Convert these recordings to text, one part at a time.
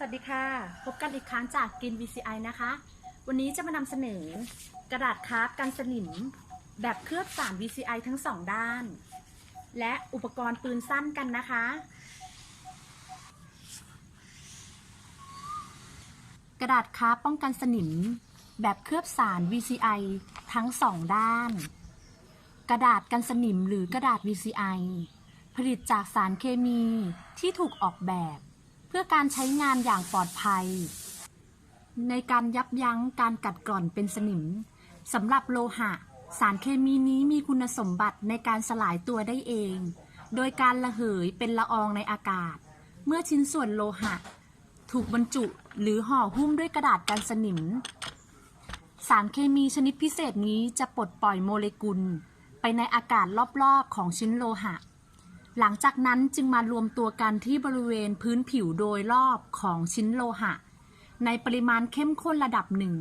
สวัสดีค่ะ พบกันอีกครั้งจากกิน VCI นะคะ วันนี้จะมานำเสนอกระดาษคราฟกันสนิม แบบเคลือบสาร VCI ทั้งสองด้าน และอุปกรณ์ปืนสั้นกันนะคะ กระดาษคราฟป้องกันสนิม แบบเคลือบสาร VCI ทั้งสองด้าน กระดาษกันสนิมหรือกระดาษ VCI ผลิตจากสารเคมีที่ถูกออกแบบ เพื่อการใช้งานอย่างปลอดภัย ในการยับยั้งการกัดกร่อนเป็นสนิมสำหรับโลหะ สารเคมีนี้มีคุณสมบัติในการสลายตัวได้เอง โดยการระเหยเป็นละอองในอากาศ เมื่อชิ้นส่วนโลหะ ถูกบรรจุหรือห่อหุ้มด้วยกระดาษกันสนิม สารเคมีชนิดพิเศษนี้จะปลดปล่อยโมเลกุล ไปในอากาศรอบๆของชิ้นโลหะ หลังจากนั้นจึงมารวมตัวกันที่บริเวณพื้นผิวโดยรอบของชิ้นโลหะ ในปริมาณเข้มข้นระดับหนึ่ง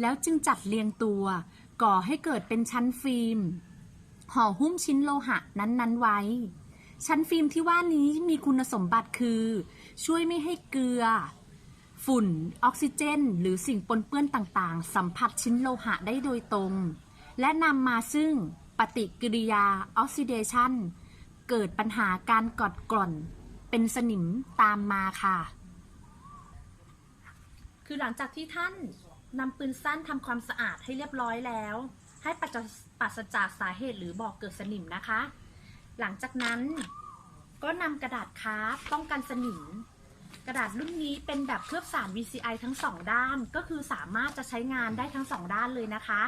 แล้วจึงจัดเรียงตัว ก่อให้เกิดเป็นชั้นฟิล์มห่อหุ้มชิ้นโลหะนั้นๆไว้ ชั้นฟิล์มที่ว่านี้มีคุณสมบัติคือ ช่วยไม่ให้เกลือ ฝุ่น ออกซิเจน หรือสิ่งปนเปื้อนต่างๆ สัมผัสชิ้นโลหะได้โดยตรง และนำมาซึ่งปฏิกิริยาออกซิเดชัน เกิดปัญหาการกอนกร่อน เป็นสนิมตามมาค่ะ คือหลังจากที่ท่านนำปืนสั้นทำความสะอาดให้เรียบร้อยแล้ว ให้ปัสปัสจากสาเหตุหรือบอกเกิดสนิมนะคะ หลังจากนั้นก็นำกระดาษคาร์บป้องกันสนิม กระดาษรุ่นนี้เป็นแบบเคลือบสาร VCI ทั้งสองด้าน ก็คือสามารถจะใช้งานได้ทั้งสองด้านเลยนะคะ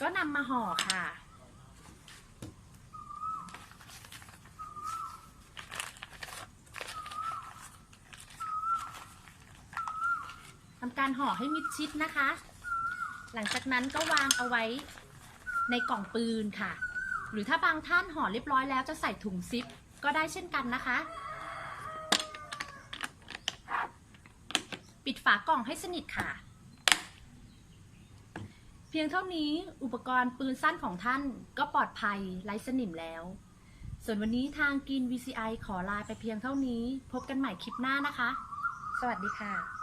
ก็นำมาห่อค่ะ ทำการห่อให้มิดชิดนะคะ หลังจากนั้นก็วางเอาไว้ในกล่องปืนค่ะ หรือถ้าบางท่านห่อเรียบร้อยแล้วจะใส่ถุงซิปก็ได้เช่นกันนะคะ ปิดฝากล่องให้สนิทค่ะ เพียงเท่านี้อุปกรณ์ปืนสั้นของท่านก็ปลอดภัยไร้สนิมแล้ว ส่วนวันนี้ทางกิน VCI ขอลาไปเพียงเท่านี้ พบกันใหม่คลิปหน้านะคะ สวัสดีค่ะ